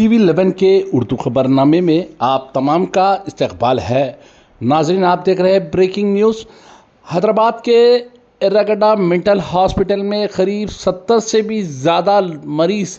T V लेवन के उर्दू खबरनामे में आप तमाम का इस्तकबाल है। नाजरीन, आप देख रहे हैं ब्रेकिंग न्यूज़ हैदराबाद के एर्रागड्डा मेंटल हॉस्पिटल में करीब सत्तर से भी ज़्यादा मरीज़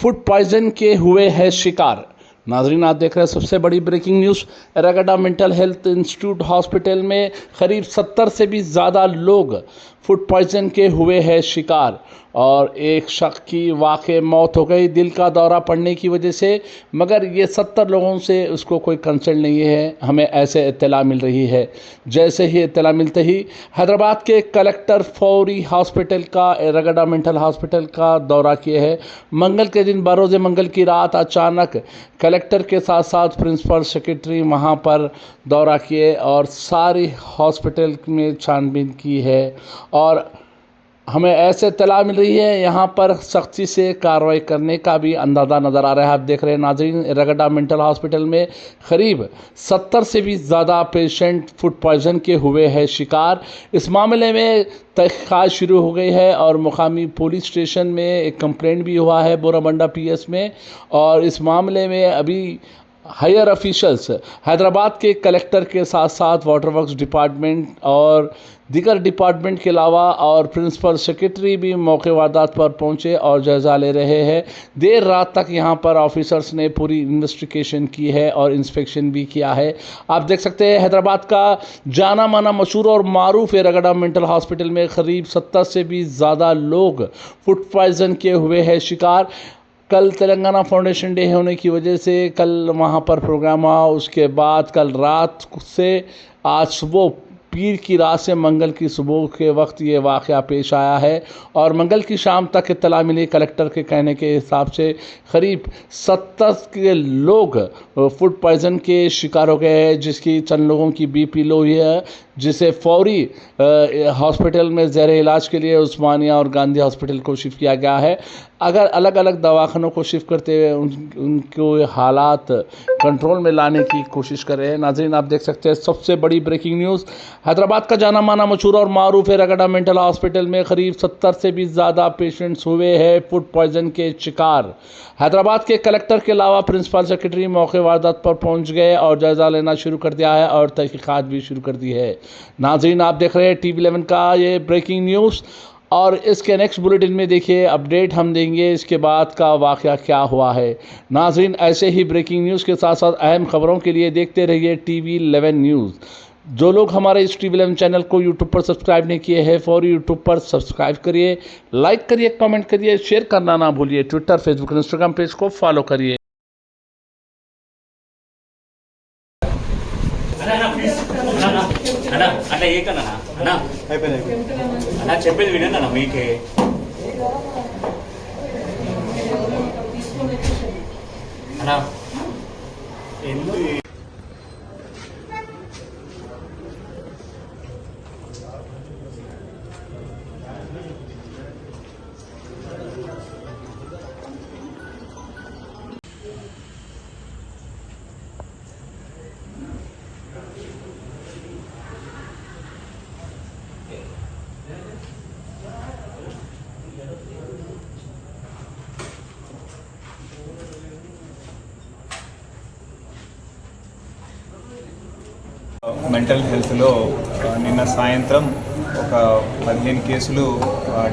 फ़ूड पॉइजन के हुए हैं शिकार। नाजरीन, आप देख रहे हैं सबसे बड़ी breaking news Erragadda mental health institute hospital में करीब सत्तर से भी ज़्यादा लोग फ़ूड पॉइजन के हुए हैं शिकार। और एक शख्स की वाक़ मौत हो गई दिल का दौरा पड़ने की वजह से। मगर ये सत्तर लोगों से उसको कोई कंसर्न नहीं है। हमें ऐसे इतला मिल रही है। जैसे ही इतला मिलते ही हैदराबाद के कलेक्टर फौरी हॉस्पिटल का, रगड़ा मेंटल हॉस्पिटल का दौरा किए है। मंगल के दिन, बरोज़ मंगल की रात अचानक कलेक्टर के साथ साथ प्रिंसिपल सेक्रेटरी वहाँ पर दौरा किए और सारी हॉस्पिटल में छानबीन की है। और हमें ऐसे तला मिल रही है, यहाँ पर सख्ती से कार्रवाई करने का भी अंदाज़ा नज़र आ रहा है। आप देख रहे हैं नाजरीन, रगड़ा मेंटल हॉस्पिटल में करीब सत्तर से भी ज़्यादा पेशेंट फ़ूड पॉइजन के हुए हैं शिकार। इस मामले में तहकीक़ात शुरू हो गई है और मुकामी पुलिस स्टेशन में एक कंप्लेंट भी हुआ है बोराबंडा पीएस में। और इस मामले में अभी हायर ऑफिशल्स हैदराबाद के कलेक्टर के साथ साथ वाटर वर्क्स डिपार्टमेंट और दीगर डिपार्टमेंट के अलावा और प्रिंसिपल सेक्रेटरी भी मौके वारदात पर पहुँचे और जायज़ा ले रहे हैं। देर रात तक यहाँ पर ऑफिसर्स ने पूरी इन्वेस्टिगेशन की है और इंस्पेक्शन भी किया है। आप देख सकते हैं, हैदराबाद का जाना माना मशहूर और मरूफ है रगड़ा मेंटल हॉस्पिटल में करीब सत्तर से भी ज़्यादा लोग फ़ूड पॉइजन के हुए हैं। शिकार कल तेलंगाना फाउंडेशन डे होने की वजह से कल वहाँ पर प्रोग्राम हुआ, उसके बाद कल रात से आज सुबह पीर की रात से मंगल की सुबह के वक्त ये वाक़ पेश आया है और मंगल की शाम तक इतला मिली कलेक्टर के कहने के हिसाब से करीब सत्तर के लोग फ़ूड पॉइजन के शिकार हो गए हैं, जिसकी चंद लोगों की बीपी लो हुई है, जिसे फौरी हॉस्पिटल में जैर इलाज के लिए उस्मानिया और गांधी हॉस्पिटल को शिफ्ट किया गया है। अगर अलग अलग दवाखानों को शिफ्ट करते हुए उन, उनको हालात कंट्रोल में लाने की कोशिश कर रहे हैं। नाजरीन, आप देख सकते हैं सबसे बड़ी ब्रेकिंग न्यूज़ हैदराबाद का जाना माना मशहूर और मरूफ है रगड़ा मेंटल हॉस्पिटल में करीब सत्तर से भी ज़्यादा पेशेंट्स हुए हैं फ़ूड पॉइजन के शिकार। हैदराबाद के कलेक्टर के अलावा प्रिंसिपल सेक्रेटरी मौके वारदात पर पहुँच गए और जायज़ा लेना शुरू कर दिया है और तहकीक़ात भी शुरू कर दी है। नाजरीन, आप देख रहे हैं टी वी का ये ब्रेकिंग न्यूज़ और इसके नेक्स्ट बुलेटिन में देखिए अपडेट हम देंगे इसके बाद का वाक़ क्या हुआ है नाजरीन ऐसे ही ब्रेकिंग न्यूज़ के साथ साथ अहम खबरों के लिए देखते रहिए टी वी न्यूज़ जो लोग हमारे इस टी वी चैनल को यूट्यूब पर सब्सक्राइब नहीं किए हैं फौरी यूट्यूब पर सब्सक्राइब करिए लाइक करिए कमेंट करिए शेयर करना ना भूलिए ट्विटर फेसबुक इंस्टाग्राम पेज को फॉलो करिए అన్నా అన్నా ప్లీజ్ అన్నా అన్నా అన్నా అట్లా ఏకన్నా అన్నా అయిపోయింది నా చెప్పేది వినన్నా అన్న మీకే. అన్నా. ఎందుకు? మెంటల్ హెల్త్లో నిన్న సాయంత్రం ఒక పదిహేను కేసులు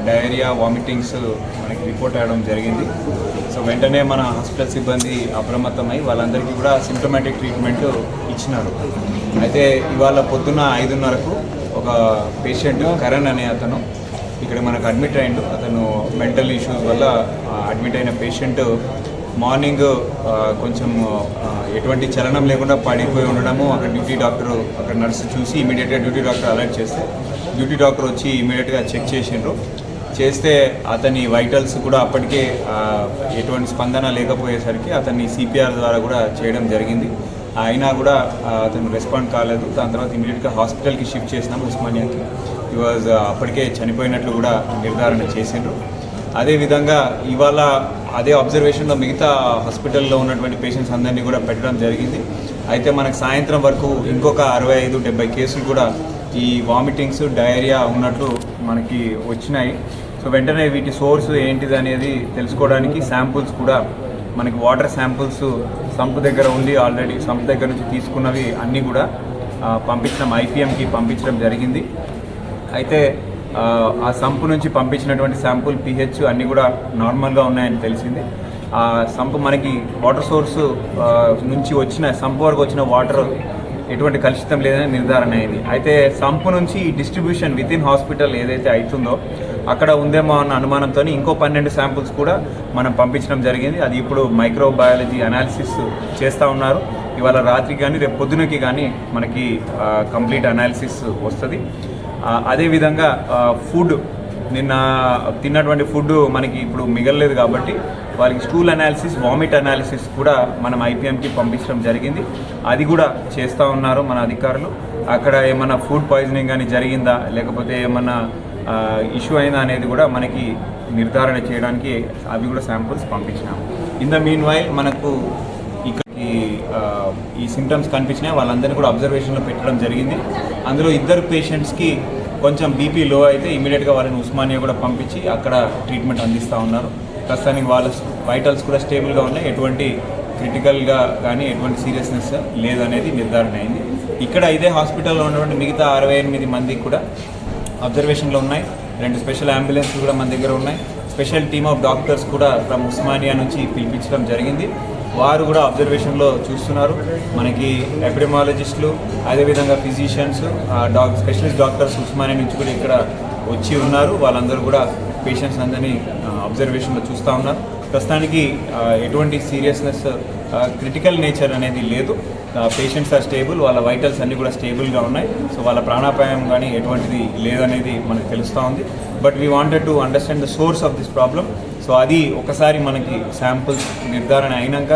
డయేరియా వామిటింగ్స్ మనకి రిపోర్ట్ అవ్వడం జరిగింది. సో వెంటనే మన హాస్పిటల్ సిబ్బంది అప్రమత్తమై వాళ్ళందరికీ కూడా సిమ్టమాటిక్ ట్రీట్మెంట్ ఇచ్చినారు. అయితే ఇవాళ పొద్దున్న ఐదున్నరకు ఒక పేషెంట్ కరణ్ అనే అతను ఇక్కడ మనకు అడ్మిట్ అయ్యిండు అతను మెంటల్ ఇష్యూస్ వల్ల అడ్మిట్ అయిన పేషెంట్ మార్నింగ్ కొంచెం ఎటువంటి చలనం లేకుండా పడిపోయి ఉండడము అక్కడ డ్యూటీ డాక్టర్ అక్కడ నర్సు చూసి ఇమీడియట్గా డ్యూటీ డాక్టర్ అలర్ట్ చేస్తే డ్యూటీ డాక్టర్ వచ్చి ఇమీడియట్గా చెక్ చేసిండ్రు. చేస్తే అతని వైటల్స్ కూడా అప్పటికే ఎటువంటి స్పందన లేకపోయేసరికి అతన్ని సిపిఆర్ ద్వారా కూడా చేయడం జరిగింది. అయినా కూడా అతను రెస్పాండ్ కాలేదు. దాని తర్వాత ఇమీడియట్గా హాస్పిటల్కి షిఫ్ట్ చేసినాము ఉస్మానియాకి. ఈ వాజ్ అప్పటికే చనిపోయినట్లు కూడా నిర్ధారణ చేసిండ్రు. అదేవిధంగా ఇవాళ అదే అబ్జర్వేషన్లో మిగతా హాస్పిటల్లో ఉన్నటువంటి పేషెంట్స్ అందరినీ కూడా పెట్టడం జరిగింది. అయితే మనకు సాయంత్రం వరకు ఇంకొక అరవై ఐదు డెబ్బై కేసులు కూడా ఈ వామిటింగ్స్ డయేరియా ఉన్నట్లు మనకి వచ్చినాయి. సో వెంటనే వీటి సోర్స్ ఏంటిది అనేది తెలుసుకోవడానికి శాంపుల్స్ కూడా మనకి వాటర్ శాంపుల్స్ సంప్ దగ్గర ఉంది ఆల్రెడీ సంప్ దగ్గర నుంచి తీసుకున్నవి అన్నీ కూడా పంపించడం ఐపీఎంకి పంపించడం జరిగింది. అయితే ఆ, సంపు నుంచి పంపించినటువంటి శాంపుల్ పిహెచ్ అన్నీ కూడా నార్మల్గా ఉన్నాయని తెలిసింది. ఆ సంపు మనకి వాటర్ సోర్స్ నుంచి వచ్చిన సంపు వరకు వచ్చిన వాటర్ ఎటువంటి కలుషితం లేదని నిర్ధారణ అయింది. అయితే సంపు నుంచి ఈ డిస్ట్రిబ్యూషన్ విత్ ఇన్ హాస్పిటల్ ఏదైతే అవుతుందో అక్కడ ఉందేమో అన్న అనుమానంతో ఇంకో పన్నెండు శాంపుల్స్ కూడా మనం పంపించడం జరిగింది. అది ఇప్పుడు మైక్రోబయాలజీ అనాలిసిస్ చేస్తూ ఉన్నారు. ఇవాళ రాత్రికి కానీ రేపు పొద్దునకి కానీ మనకి కంప్లీట్ అనాలిసిస్ వస్తుంది. అదేవిధంగా ఫుడ్ నిన్న తిన్నటువంటి ఫుడ్ మనకి ఇప్పుడు మిగలలేదు కాబట్టి వాళ్ళకి స్టూల్ అనాలిసిస్ వామిట్ అనాలిసిస్ కూడా మనం ఐపీఎంకి పంపించడం జరిగింది. అది కూడా చేస్తూ ఉన్నారు మన అధికారులు. అక్కడ ఏమన్నా ఫుడ్ పాయిజనింగ్ కానీ జరిగిందా? లేకపోతే ఏమన్నా ఇష్యూ అయిందా అనేది కూడా మనకి నిర్ధారణ చేయడానికి అవి కూడా శాంపుల్స్ పంపించినాము. ఇన్ ద మీన్ వైల్ మనకు ఈ ఈ సిమ్టమ్స్ కనిపించినాయి. వాళ్ళందరినీ కూడా అబ్జర్వేషన్లో పెట్టడం జరిగింది. అందులో ఇద్దరు పేషెంట్స్కి కొంచెం బీపీ లో అయితే ఇమీడియట్గా వాళ్ళని ఉస్మానియా కూడా పంపించి అక్కడ ట్రీట్మెంట్ అందిస్తూ ఉన్నారు. ప్రస్తుతానికి వాళ్ళ వైటల్స్ కూడా స్టేబుల్గా ఉన్నాయి. ఎటువంటి క్రిటికల్గా కానీ ఎటువంటి సీరియస్నెస్ లేదనేది నిర్ధారణ అయింది. ఇక్కడ ఇదే హాస్పిటల్లో ఉన్నటువంటి మిగతా అరవై ఎనిమిది మందికి కూడా అబ్జర్వేషన్లో ఉన్నాయి. రెండు స్పెషల్ అంబులెన్స్లు కూడా మన దగ్గర ఉన్నాయి. స్పెషల్ టీమ్ ఆఫ్ డాక్టర్స్ కూడా ఫ్రమ్ ఉస్మానియా నుంచి పిలిపించడం జరిగింది. వారు కూడా అబ్జర్వేషన్లో చూస్తున్నారు. మనకి ఎపిడమాలజిస్టులు అదేవిధంగా physicians doc specialist doctors Osmania నుంచి కూడా ఇక్కడ వచ్చి ఉన్నారు. వాళ్ళందరూ కూడా పేషెంట్స్ అందరినీ అబ్జర్వేషన్లో చూస్తూ ఉన్నారు. ప్రస్తుతానికి ఎటువంటి సీరియస్నెస్ క్రిటికల్ నేచర్ అనేది లేదు. పేషెంట్స్ ఆర్ స్టేబుల్ వాళ్ళ వైటల్స్ అన్నీ కూడా స్టేబుల్గా ఉన్నాయి. సో వాళ్ళ ప్రాణాపాయం కానీ ఎటువంటిది లేదనేది మనకు తెలుస్తూ ఉంది. But we wanted to understand the source of this problem. So అది ఒకసారి మనకి శాంపుల్స్ నిర్ధారణ అయినాక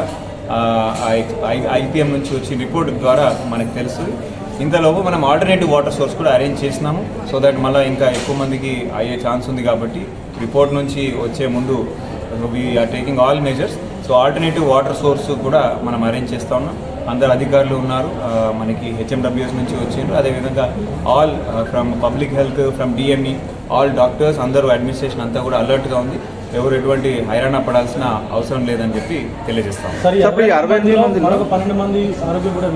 ఐపీఎం నుంచి వచ్చి రిపోర్ట్ ద్వారా మనకు తెలుస్తుంది. ఇంతలోపు మనం ఆల్టర్నేటివ్ వాటర్ సోర్స్ కూడా అరేంజ్ చేసినాము సో దట్ మళ్ళీ ఇంకా ఎక్కువ మందికి అయ్యే ఛాన్స్ ఉంది కాబట్టి రిపోర్ట్ నుంచి వచ్చే ముందు we are taking all measures so alternative water source కూడా మనం అరేంజ్ చేస్తా ఉన్నాం. అందరు అధికారులు ఉన్నారు మనకి హెచ్ఎండబ్ల్యూఎస్ నుంచి వచ్చిండ్రు. అదేవిధంగా all from public health from DME all doctors అందరూ అడ్మినిస్ట్రేషన్ అంతా కూడా అలర్ట్గా ఉంది. ఎవరు ఎటువంటి హైరాణ పడాల్సిన అవసరం లేదని చెప్పి తెలియజేస్తాం సార్ ఈ సార్, ఇప్పుడు ఈ అరవై 60 మందిలో మందిలో మరొక పన్నెండు మంది ఆరోగ్యం కూడా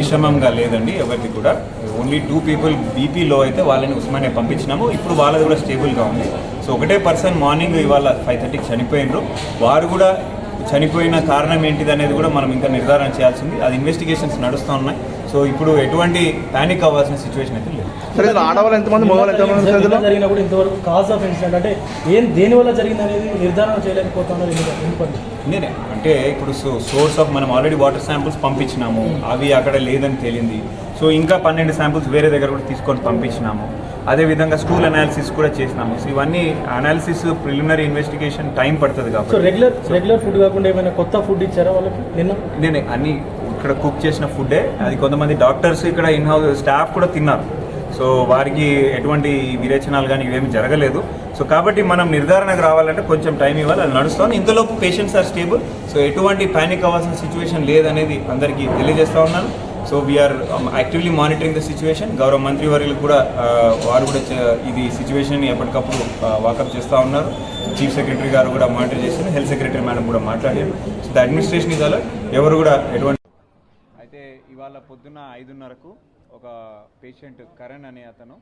విషమంగా లేదండి ఎవరిది కూడా. ఓన్లీ టూ పీపుల్ బీపీలో అయితే వాళ్ళని ఉస్మానియా పంపించినాము. ఇప్పుడు వాళ్ళది కూడా స్టేబుల్గా ఉంది. సో ఒకటే పర్సన్ మార్నింగ్ ఇవాళ ఫైవ్ థర్టీకి చనిపోయినరు. వారు కూడా చనిపోయిన కారణం ఏంటిది అనేది కూడా మనం ఇంకా నిర్ధారణ చేయాల్సింది. అది ఇన్వెస్టిగేషన్స్ నడుస్తూ ఉన్నాయి. సో ఇప్పుడు ఎటువంటి ప్యానిక్ అవ్వాల్సిన సిచ్యువేషన్ అయితే లేదు. ఆడవాళ్ళు ఎంతమంది మగవాళ్ళు జరిగినా కూడా ఇంతవరకు కాజ్ ఆఫ్ ఇన్సిడెంట్ అంటే ఏం దేని వల్ల జరిగింది అనేది నిర్ధారణ చేయలేకపోతున్నారు నేనే అంటే ఇప్పుడు సో సోర్స్ ఆఫ్ మనం ఆల్రెడీ వాటర్ శాంపుల్స్ పంపించినాము. అవి అక్కడ లేదని తేలింది. సో ఇంకా పన్నెండు శాంపుల్స్ వేరే దగ్గర కూడా తీసుకొని పంపించినాము. అదేవిధంగా స్కూల్ అనాలిసిస్ కూడా చేసినాము. సో ఇవన్నీ అనాలిసిస్ ప్రిలిమినరీ ఇన్వెస్టిగేషన్ టైం పడుతుంది సో కాబట్టి రెగ్యులర్ రెగ్యులర్ ఫుడ్ కాకుండా ఏమైనా కొత్త ఫుడ్ ఇచ్చారా వాళ్ళకి? నిన్న? నేనే అన్ని ఇక్కడ కుక్ చేసిన ఫుడ్డే అది కొంతమంది డాక్టర్స్ ఇక్కడ ఇన్ హౌస్ స్టాఫ్ కూడా తిన్నారు. సో వారికి ఎటువంటి విరేచనాలు కానీ ఇవేమి జరగలేదు. సో కాబట్టి మనం నిర్ధారణకు రావాలంటే కొంచెం టైం ఇవ్వాలి. అది నడుస్తుంది. ఇంతలోపు పేషెంట్స్ ఆర్ స్టేబుల్ సో ఎటువంటి ప్యానిక్ అవ్వాల్సిన సిచ్యువేషన్ లేదనేది అందరికీ తెలియజేస్తా ఉన్నాను. So we are actively monitoring the situation గౌరవ మంత్రి వర్యులు కూడా uh, వారు కూడా ఇది సిచ్యువేషన్ ఎప్పటికప్పుడు uh, వాకప్ చేస్తూ ఉన్నారు. చీఫ్ సెక్రటరీ గారు కూడా మానిటర్ చేశారు హెల్త్ సెక్రటరీ మేడం కూడా మాట్లాడారు. So the administration is alert ఎవరు కూడా ఎటువంటి అయితే ఇవాళ పొద్దున్న ఐదున్నరకు ఒక పేషెంట్ కరణ్ అనే అతను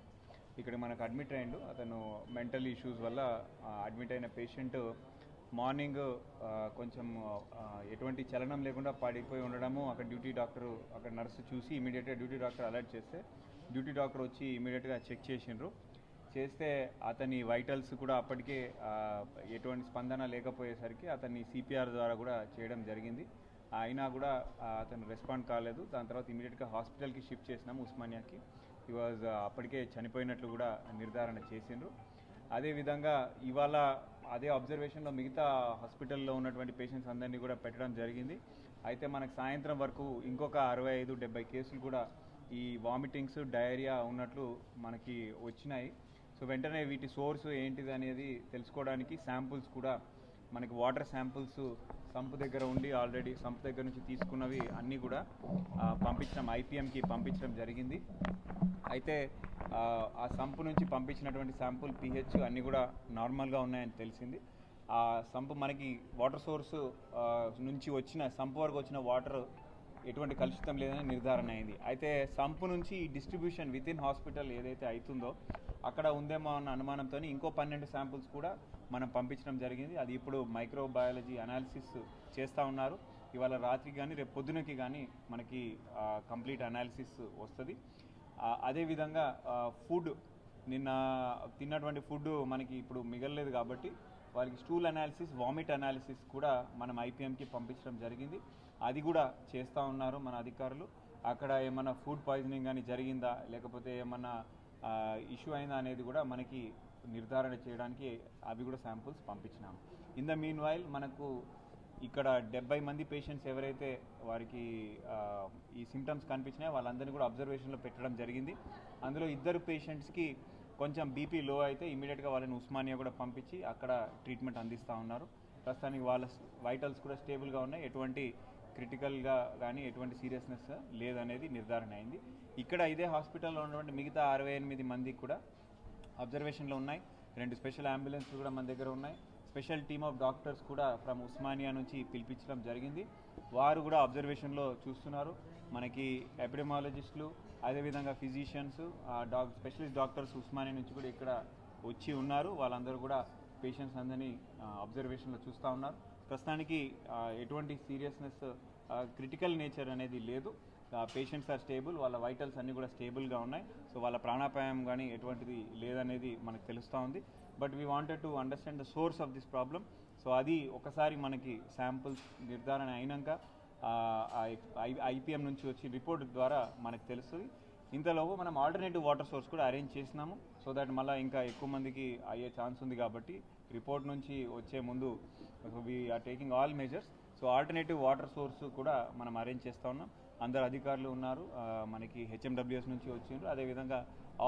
ఇక్కడ మనకు అడ్మిట్ అయ్యిండు. అతను మెంటల్ ఇష్యూస్ వల్ల uh, అడ్మిట్ అయిన పేషెంట్ మార్నింగ్ కొంచెం ఎటువంటి చలనం లేకుండా పడిపోయి ఉండడము అక్కడ డ్యూటీ డాక్టర్ అక్కడ నర్సు చూసి ఇమీడియట్గా డ్యూటీ డాక్టర్ అలర్ట్ చేస్తే డ్యూటీ డాక్టర్ వచ్చి ఇమీడియట్గా చెక్ చేసిండ్రు. చేస్తే అతని వైటల్స్ కూడా అప్పటికే ఎటువంటి స్పందన లేకపోయేసరికి అతన్ని సిపిఆర్ ద్వారా కూడా చేయడం జరిగింది. అయినా కూడా అతను రెస్పాండ్ కాలేదు. దాని తర్వాత ఇమీడియట్గా హాస్పిటల్కి షిఫ్ట్ చేసినాము ఉస్మానియాకి. ఈ వాజ్ అప్పటికే చనిపోయినట్లు కూడా నిర్ధారణ చేసిండ్రు. అదేవిధంగా ఇవాళ అదే అబ్జర్వేషన్లో మిగతా హాస్పిటల్లో ఉన్నటువంటి పేషెంట్స్ అందరినీ కూడా పెట్టడం జరిగింది. అయితే మనకు సాయంత్రం వరకు ఇంకొక అరవై ఐదు డెబ్బై కేసులు కూడా ఈ వామిటింగ్స్ డయేరియా ఉన్నట్లు మనకి వచ్చినాయి. సో వెంటనే వీటి సోర్స్ ఏంటిది అనేది తెలుసుకోవడానికి శాంపుల్స్ కూడా మనకి వాటర్ శాంపుల్స్ సంప్ దగ్గర ఉండి ఆల్రెడీ సంప్ దగ్గర నుంచి తీసుకున్నవి అన్నీ కూడా పంపించడం ఐపీఎంకి పంపించడం జరిగింది. అయితే ఆ, సంప్ సంపు నుంచి పంపించినటువంటి శాంపుల్ పిహెచ్ అన్నీ కూడా నార్మల్గా ఉన్నాయని తెలిసింది. ఆ సంప్ మనకి వాటర్ సోర్స్ నుంచి వచ్చిన సంప్ వరకు వచ్చిన వాటర్ ఎటువంటి కలుషితం లేదని నిర్ధారణ అయింది. అయితే సంపు నుంచి డిస్ట్రిబ్యూషన్ విత్ ఇన్ హాస్పిటల్ ఏదైతే అవుతుందో అక్కడ ఉందేమో అన్న అనుమానంతో ఇంకో పన్నెండు శాంపుల్స్ కూడా మనం పంపించడం జరిగింది. అది ఇప్పుడు మైక్రోబయాలజీ అనాలిసిస్ చేస్తూ ఉన్నారు. ఇవాళ రాత్రికి కానీ రేపు పొద్దునకి కానీ మనకి కంప్లీట్ అనాలిసిస్ వస్తుంది. అదేవిధంగా ఫుడ్ నిన్న తిన్నటువంటి ఫుడ్ మనకి ఇప్పుడు మిగలలేదు కాబట్టి వాళ్ళకి స్టూల్ అనాలిసిస్ వామిట్ అనాలిసిస్ కూడా మనం ఐపీఎంకి పంపించడం జరిగింది. అది కూడా చేస్తూ ఉన్నారు మన అధికారులు. అక్కడ ఏమన్నా ఫుడ్ పాయిజనింగ్ కానీ జరిగిందా? లేకపోతే ఏమన్నా ఇష్యూ అయిందా అనేది కూడా మనకి నిర్ధారణ చేయడానికి అవి కూడా శాంపుల్స్ పంపించినాము. ఇన్ ద మీన్ వైల్ మనకు ఇక్కడ డెబ్బై మంది పేషెంట్స్ ఎవరైతే వారికి ఈ సిమ్టమ్స్ కనిపించినాయో వాళ్ళందరినీ కూడా అబ్జర్వేషన్లో పెట్టడం జరిగింది. అందులో ఇద్దరు పేషెంట్స్కి కొంచెం బీపీ లో అయితే ఇమీడియట్గా వాళ్ళని ఉస్మానియా కూడా పంపించి అక్కడ ట్రీట్మెంట్ అందిస్తూ ఉన్నారు. ప్రస్తుతానికి వాళ్ళ వైటల్స్ కూడా స్టేబుల్గా ఉన్నాయి. ఎటువంటి క్రిటికల్గా కానీ ఎటువంటి సీరియస్నెస్ లేదనేది నిర్ధారణ అయింది. ఇక్కడ ఇదే హాస్పిటల్లో ఉన్నటువంటి మిగతా అరవై ఎనిమిది మందికి కూడా అబ్జర్వేషన్లో ఉన్నాయి. రెండు స్పెషల్ అంబులెన్స్లు కూడా మన దగ్గర ఉన్నాయి. స్పెషల్ టీమ్ ఆఫ్ డాక్టర్స్ కూడా ఫ్రమ్ ఉస్మానియా నుంచి పిలిపించడం జరిగింది. వారు కూడా అబ్జర్వేషన్లో చూస్తున్నారు. మనకి ఎపిడమాలజిస్టులు అదేవిధంగా physicians doc specialist doctors Osmania నుంచి కూడా ఇక్కడ వచ్చి ఉన్నారు. వాళ్ళందరూ కూడా పేషెంట్స్ అందరినీ అబ్జర్వేషన్లో చూస్తూ ఉన్నారు. ప్రస్తుతానికి ఎటువంటి సీరియస్నెస్ క్రిటికల్ నేచర్ అనేది లేదు పేషెంట్స్ ఆర్ స్టేబుల్ వాళ్ళ వైటల్స్ అన్నీ కూడా స్టేబుల్గా ఉన్నాయి సో వాళ్ళ ప్రాణాపాయం కానీ ఎటువంటిది లేదనేది మనకు తెలుస్తూ ఉంది but we wanted to understand the source of this problem so అది ఒకసారి మనకి శాంపుల్స్ నిర్ధారణ అయినాక ఐపీఎం నుంచి వచ్చి రిపోర్ట్ ద్వారా మనకు తెలుస్తుంది ఇంతలోపు మనం ఆల్టర్నేటివ్ వాటర్ సోర్స్ కూడా అరేంజ్ చేసినాము. సో దట్ మళ్ళీ ఇంకా ఎక్కువ మందికి అయ్యే ఛాన్స్ ఉంది కాబట్టి రిపోర్ట్ నుంచి వచ్చే ముందు we are taking all measures so alternative water source కూడా మనం అరేంజ్ చేస్తూ ఉన్నాం. అందరు అధికారులు ఉన్నారు. మనకి హెచ్ఎండబ్ల్యూఎస్ నుంచి వచ్చిండ్రు. అదేవిధంగా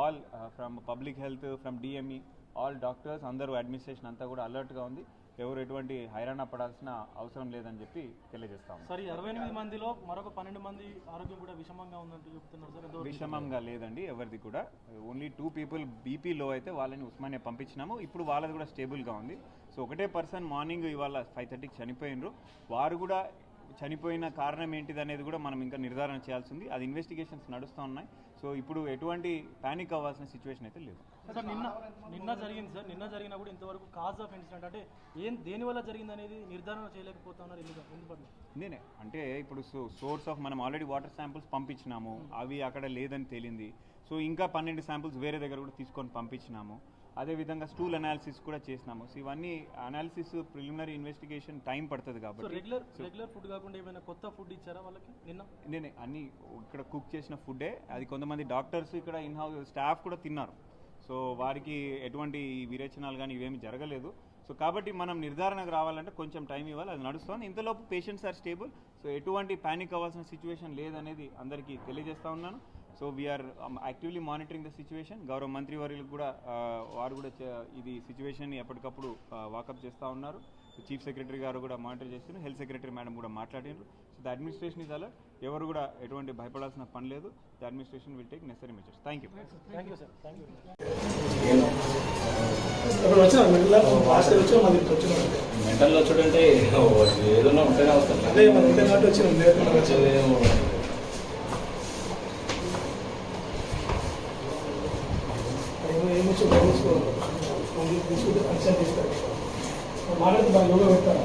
all from public health from DME all doctors అందరూ అడ్మినిస్ట్రేషన్ అంతా కూడా అలర్ట్గా ఉంది. ఎవరు ఎటువంటి హైరాణ పడాల్సిన అవసరం లేదని చెప్పి తెలియజేస్తాము సార్ అరవై ఎనిమిది మందిలో మరొక పన్నెండు మంది ఆరోగ్యం కూడా విషమంగా ఉందంటూ చెప్తున్నారు సార్ విషమంగా లేదండి ఎవరిది కూడా. ఓన్లీ టూ పీపుల్ బీపీ లో అయితే వాళ్ళని ఉస్మానియా పంపించినాము. ఇప్పుడు వాళ్ళది కూడా స్టేబుల్గా ఉంది. సో ఒకటే పర్సన్ మార్నింగ్ ఇవాళ ఫైవ్ థర్టీకి చనిపోయినరు వారు కూడా చనిపోయిన కారణం ఏంటిది అనేది కూడా మనం ఇంకా నిర్ధారణ చేయాల్సి ఉంది. అది ఇన్వెస్టిగేషన్స్ నడుస్తూ ఉన్నాయి. సో ఇప్పుడు ఎటువంటి పానిక్ అవ్వాల్సిన సిచ్యువేషన్ అయితే లేదు. సార్ నిన్న నిన్న జరిగింది సార్. నిన్న జరిగినా కూడా ఇంతవరకు కాజ్ ఆఫ్ ఇన్సిడెంట్ అంటే ఏం దేని వల్ల జరిగింది అనేది నిర్ధారణ చేయలేకపోతున్నారు ఎందుకు ఎందుకంటే నేనే. అంటే ఇప్పుడు సోర్స్ ఆఫ్ మనం ఆల్రెడీ వాటర్ శాంపుల్స్ పంపించినాము. అవి అక్కడ లేదని తేలింది. సో ఇంకా పన్నెండు శాంపుల్స్ వేరే దగ్గర కూడా తీసుకొని పంపించినాము. అదేవిధంగా స్టూల్ అనాలిసిస్ కూడా చేసినాము. సో ఇవన్నీ అనాలిసిస్ ప్రిలిమినరీ ఇన్వెస్టిగేషన్ టైం పడుతుంది కాబట్టి. రెగ్యులర్ రెగ్యులర్ ఫుడ్ కాకుండా ఏమైనా కొత్త ఫుడ్ ఇచ్చారా వాళ్ళకి నిన్న? నేనే అన్ని ఇక్కడ కుక్ చేసిన ఫుడ్డే అది కొంతమంది డాక్టర్స్ ఇక్కడ ఇన్ హౌస్ స్టాఫ్ కూడా తిన్నారు. సో వారికి ఎటువంటి విరేచనాలు కానీ ఇవేమి జరగలేదు. సో కాబట్టి మనం నిర్ధారణకు రావాలంటే కొంచెం టైం ఇవ్వాలి అది నడుస్తుంది. ఇంతలోపు పేషెంట్స్ ఆర్ స్టేబుల్. సో ఎటువంటి ప్యానిక్ అవ్వాల్సిన సిచ్యువేషన్ లేదనేది అందరికీ తెలియజేస్తా ఉన్నాను. So we are actively monitoring the situation గౌరవ మంత్రి వారికి కూడా వారు కూడా ఇది సిచ్యువేషన్ని ఎప్పటికప్పుడు వాకప్ చేస్తూ ఉన్నారు. చీఫ్ సెక్రటరీ గారు కూడా మానిటర్ చేస్తున్నారు. హెల్త్ సెక్రటరీ మేడం కూడా మాట్లాడినారు. So the administration is alert ఎవరు కూడా ఎటువంటి భయపడాల్సిన పని లేదు. The administration will take necessary measures thank you thank you sir thank you ఇప్పుడు వచ్చిన మెడల హాస్టల్ వచ్చిన మాది వచ్చిన మెంటల్లో చూడంటే ఏదన్నా ఉంటేనే వస్తారు అదే మన ఉంటే కాబట్టి వచ్చిన లేకుండా వచ్చింది వచ్చేదేమో. ఏమో ఏమొచ్చి బయలుసుకోవాలి తీసుకుంటే ఫంక్షన్ తీస్తారు మాట్లాడితే బాగా యోగా పెడతారా?